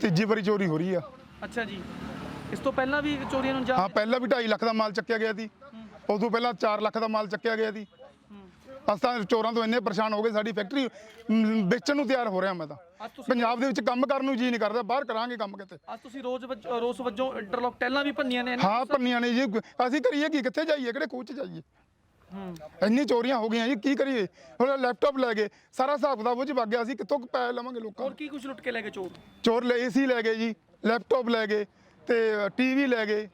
ਤੀਜੀ ਵਾਰੀ ਚੋਰੀ ਹੋ ਰਹੀ ਆ। ਅੱਛਾ ਜੀ। ਇਸ ਤੋਂ ਪਹਿਲਾਂ ਵੀ ਚੋਰੀਆਂ ਨੂੰ ਹਾਂ ਪਹਿਲਾਂ ਵੀ 2.5 ਲੱਖ ਦਾ ਮਾਲ ਚੱਕਿਆ ਗਿਆ ਸੀ। ਉਦੋਂ ਪਹਿਲਾਂ 4 ਲੱਖ ਦਾ ਮਾਲ ਚੱਕਿਆ ਗਿਆ ਸੀ। ਅਸਾਂ ਤਾਂ ਚੋਰਾਂ ਤੋਂ ਇੰਨੇ ਪਰੇਸ਼ਾਨ ਹੋ ਗਏ ਸਾਡੀ ਫੈਕਟਰੀ ਮ, ਵੇਚਣ ਨੂੰ ਤਿਆਰ ਹੋ ਰਿਹਾ ਮੈਂ ਤਾਂ। ਅੱਜ ਤੁਸੀਂ ਪੰਜਾਬ ਦੇ ਵਿੱਚ ਕੰਮ ਕਰਨ ਨੂੰ ਜੀ ਨਹੀਂ ਕਰਦਾ ਬਾਹਰ ਕਰਾਂਗੇ ਕੰਮ ਕਿਤੇ। ਅੱਜ ਤੁਸੀਂ ਰੋਜ਼ ਵੱਜ- ਰੋਸ ਵਜੋਂ ਇੰਟਰਲੌਕ ਟੈਲਾਂ ਵੀ ਭੰਨੀਆਂ ਨੇ ਹਾਂ ਪੰਨੀਆਂ ਨੇ ਜੀ। ਅਸੀਂ ਕਰੀਏ ਕੀ ਕਿੱਥੇ ਜਾਈਏ ਕਿਹੜੇ ਖੂਹ 'ਚ ਜਾਈਏ? ਇੰਨੀ ਚੋਰੀਆਂ ਹੋ ਗਈਆਂ ਜੀ ਕੀ ਕਰੀਏ? ਹੁਣ ਲੈਪਟਾਪ ਲੈ ਗਏ ਸਾਰਾ ਹਿਸਾਬ ਕਿਤਾਬ ਉਹ 'ਚ ਵਗ ਗਿਆ ਅਸੀਂ ਕਿੱਥੋਂ ਕੁ ਪੈਸੇ ਲਵਾਂਗੇ ਲੋਕਾਂ ਹੋਰ ਤੋਂ? ਕੀ ਕੁਝ ਲੁੱਟ ਕੇ ਲੈ ਗਏ ਚੋਰ? ਚੋਰ ਲੈ ਏਸੀ ਲੈ ਗਏ ਜੀ ਲੈਪਟਾਪ ਲੈ ਗਏ ਤੇ ਟੀਵੀ ਲੈ ਗਏ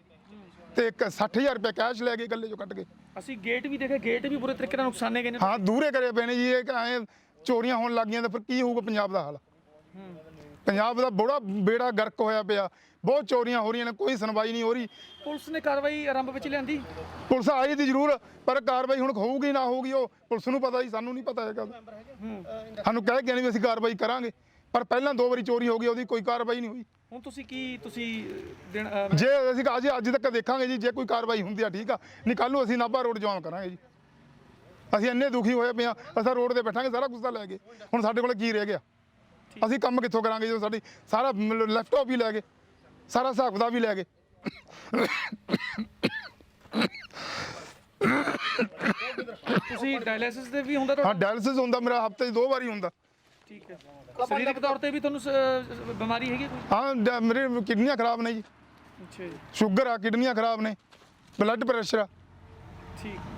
ਤੇ ਇੱਕ 60000 ਰੁਪਏ ਕੈਸ਼ ਲੈ ਗਏ ਗੱਲੇ ਚੋਂ ਕੱਢ ਕੇ। ਅਸੀਂ ਗੇਟ ਵੀ ਦੇਖੇ ਗੇਟ ਵੀ ਬੁਰੇ ਤਰੀਕੇ ਨਾਲ ਨੁਕਸਾਨੇ ਗਏ ਨੇ। ਹਾਂ ਦੂਰੇ ਕਰੇ ਪਏ ਨੇ ਜੀ ਇਹ ਐਂ ਚੋਰੀਆਂ ਹੋਣ ਲੱਗ ਗਈਆਂ ਤਾਂ ਫਿਰ ਕੀ ਹੋਊਗਾ ਪੰਜਾਬ ਦਾ ਹਾਲ? ਪੰਜਾਬ ਦਾ ਬੜਾ ਬੇੜਾ ਗਰਕ ਹੋਇਆ ਪਿਆ। ਬਹੁਤ ਚੋਰੀਆਂ ਹੋ ਰਹੀਆਂ ਨੇ ਕੋਈ ਸੁਣਵਾਈ ਨਹੀਂ ਹੋ ਰਹੀ। ਪੁਲਿਸ ਨੇ ਕਾਰਵਾਈ ਆਰੰਭ ਵਿੱਚ ਲਿਆਂਦੀ। ਪੁਲਿਸ ਆਈ ਦੀ ਜ਼ਰੂਰ ਪਰ ਕਾਰਵਾਈ ਹੁਣ ਹੋਊਗੀ ਨਾ ਹੋਊਗੀ ਉਹ ਪੁਲਿਸ ਨੂੰ ਪਤਾ ਜੀ ਸਾਨੂੰ ਨਹੀਂ ਪਤਾ ਹੈਗਾ। ਸਾਨੂੰ ਕਹਿ ਕੇ ਨਹੀਂ ਵੀ ਅਸੀਂ ਕਾਰਵਾਈ ਕਰਾਂਗੇ ਪਰ ਪਹਿਲਾਂ ਦੋ ਵਾਰੀ ਚੋਰੀ ਹੋ ਗਈ ਉਹਦੀ ਕੋਈ ਕਾਰਵਾਈ ਨਹੀਂ ਹੋਈ। ਹੁਣ ਤੁਸੀਂ ਕੀ ਤੁਸੀਂ ਜੇ ਅਸੀਂ ਅੱਜ ਅੱਜ ਤੱਕ ਦੇਖਾਂਗੇ ਜੀ ਜੇ ਕੋਈ ਕਾਰਵਾਈ ਹੁੰਦੀ ਆ ਠੀਕ ਆ ਨਹੀਂ ਕੱਲ ਨੂੰ ਅਸੀਂ ਨਾਭਾ ਰੋਡ ਜਾਮ ਕਰਾਂਗੇ ਜੀ। ਅਸੀਂ ਇੰਨੇ ਦੁਖੀ ਹੋਏ ਪਏ ਆ ਅਸਾਂ ਰੋਡ ਤੇ ਬੈਠਾਂਗੇ ਸਾਰਾ ਤਾਂ ਲੈ ਗਏ। ਹੁਣ ਸਾਡੇ ਕੋਲ ਕੀ ਰਹਿ ਗਿਆ? ਅਸੀਂ ਕੰਮ ਕਿੱਥੋਂ ਕਰਾਂਗੇ ਜਦੋਂ ਸਾਡੀ ਸਾਰਾ ਲੈਪਟਾਪ ਵੀ ਲੈ ਗਏ ਸਾਰਾ ਹਿਸਾਬ ਕਿਤਾਬ ਵੀ ਲੈ ਗਏ। ਤੁਸੀਂ ਡਾਇਲਿਸਿਸ ਦੇ ਵੀ ਹੁੰਦਾ ਹਾਂ ਤੁਹਾਡਾ ਡਾਇਲਿਸਿਸ ਹੁੰਦਾ ਮੇਰਾ ਹਫ਼ਤੇ 'ਚ ਦੋ ਵਾਰੀ ਹੁੰਦਾ। ਠੀਕ ਹੈ। ਸਰੀਰਕ ਤੌਰ ਤੇ ਵੀ ਤੁਹਾਨੂੰ ਸ- ਬਿਮਾਰੀ ਹੈਗੀ ਕੋਈ? ਹਾਂ ਡ- ਮੇਰੇ ਕਿਡਨੀਆਂ ਖਰਾਬ ਨੇ ਜੀ। ਅੱਛਾ ਜੀ। ਸ਼ੂਗਰ ਆ ਕਿਡਨੀਆਂ ਖਰਾਬ ਨੇ ਬਲੱਡ ਪ੍ਰੈਸ਼ਰ ਆ। ਠੀਕ।